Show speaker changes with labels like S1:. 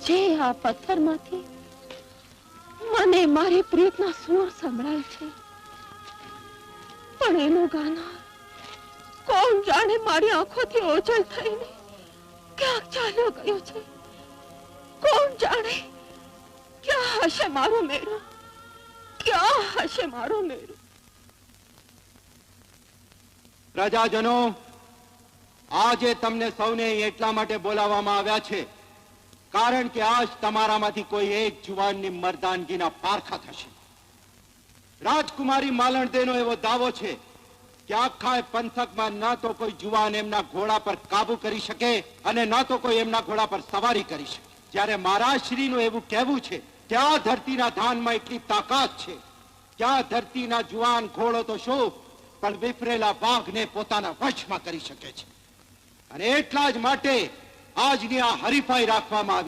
S1: આજે આ પથ્થરમાંથી મને મારી પ્રીતના સુર સંભળાય છે. પણ એનું ગાના કોણ જાણે મારી આંખોથી ઓજલ થઈને ક્યાંક ચાલ્યો ગયો છે. કોણ જાણે ક્યાં હશે મારો મેરો? ક્યાં હશે મારો મેરો?
S2: પ્રજાજનો આજે તમને સૌને એટલા માટે બોલાવવામાં આવ્યા છે કારણ કે આજ તમારામાંથી કોઈ એક જુવાનની મર્દાનગીના પારખા થશે. રાજકુમારી માલણદેનો એવો દાવો છે કે આખા પંથકમાં ન તો કોઈ જુવાન એમના ઘોડા પર કાબુ કરી શકે અને ન તો કોઈ એમના ઘોડા પર સવારી કરી શકે. જ્યારે મહારાજશ્રીનું એવું કહેવું છે કે આ ધરતીના ધાનમાં એટલી તાકાત છે કે આ ધરતીના જુવાન ઘોડો તો શું, પણ વિફરેલા વાઘને પોતાના વશમાં કરી શકે છે. અને એટલા જ માટે આજની આ હરીફાઈ રાખવામાં આવી